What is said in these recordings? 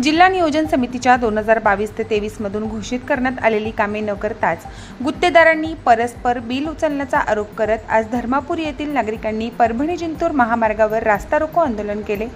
जिल्हा नियोजन समितीच्या दोन हजार बावीस ते तेवीस मधून घोषित करण्यात आलेली कामे न करताच गुत्तेदारांनी परस्पर बिल उचलण्याचा आरोप करत आज धर्मापूर येथील नागरिकांनी परभणी जिंतूर महामार्गावर रास्ता रोको आंदोलन केले.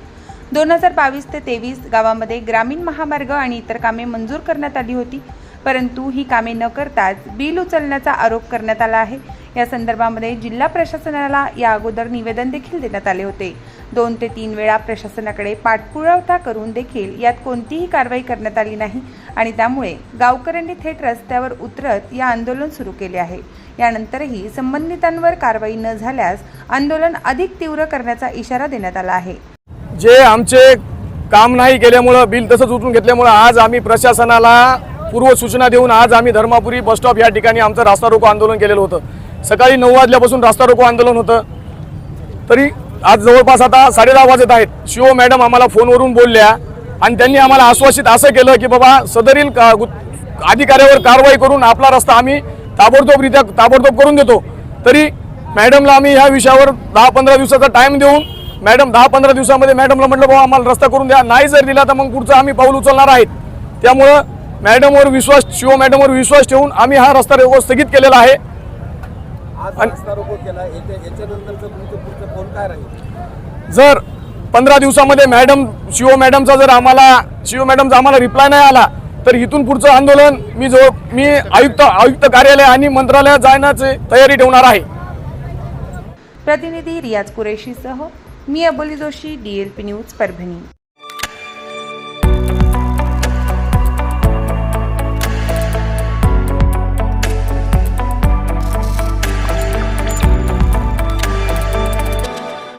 दोन हजार बावीस ते तेवीस गावामध्ये ग्रामीण महामार्ग आणि इतर कामे मंजूर करण्यात आली होती परंतु ही कामे न करताच बिल उचलण्याचा आरोप करण्यात आला आहे. या संदर्भामध्ये जिल्हा प्रशासनाला या अगोदर निवेदन देखील देण्यात आले होते. दोन ते तीन वेळा प्रशासनाकडे पाठपुरावा करून देखील यात कोणतीही कारवाई करण्यात आली नाही आणि त्यामुळे गावकऱ्यांनी थेट रस्त्यावर उतरत या आंदोलन सुरू केले आहे. यानंतरही संबंधितांवर कारवाई न झाल्यास आंदोलन अधिक तीव्र करण्याचा इशारा देण्यात आला आहे. जे आमचे काम नाही केल्यामुळं बिल तसंच उचलून घेतल्यामुळं आज आम्ही प्रशासनाला पूर्व सूचना देऊन आज आम्ही धर्मापुरी बसस्टॉप या ठिकाणी आमचं रास्ता रोको आंदोलन केलेलं होतं. सकाळी नऊ वाजल्यापासून रास्ता रोको आंदोलन होतं. तरी आज जवळपास आता साडेदहा वाजत आहेत. शिव मॅडम आम्हाला फोनवरून बोलल्या आणि त्यांनी आम्हाला आश्वासित असं केलं की बाबा सदरील का- अधिकाऱ्यावर कारवाई करून आपला रस्ता आम्ही ताबडतोबरित्या ताबडतोब करून देतो. तरी मॅडमला आम्ही ह्या विषयावर दहा पंधरा दिवसाचा टाईम देऊन मॅडम दहा पंधरा दिवसामध्ये मॅडमला म्हटलं बाबा आम्हाला रस्ता करून द्या. नाही जर दिला तर मग पुढचं आम्ही पाऊल उचलणार आहेत. त्यामुळं मॅडमवर विश्वास शिव मॅडमवर विश्वास ठेवून आम्ही हा रस्ता रोको स्थगित केलेला आहे. जर पंधरा दिवसामध्ये मॅडम शिव मॅडमचा जर आम्हाला शिव मॅडमचा आम्हाला रिप्लाय नाही आला तर इथून पुढचं आंदोलन मी जो मी आयुक्त आयुक्त कार्यालय आणि मंत्रालयात जाण्याची तयारी ठेवणार आहे. प्रतिनिधी रियाज कुरेशीसह मी Aboli Joshi D L P news Parbhani.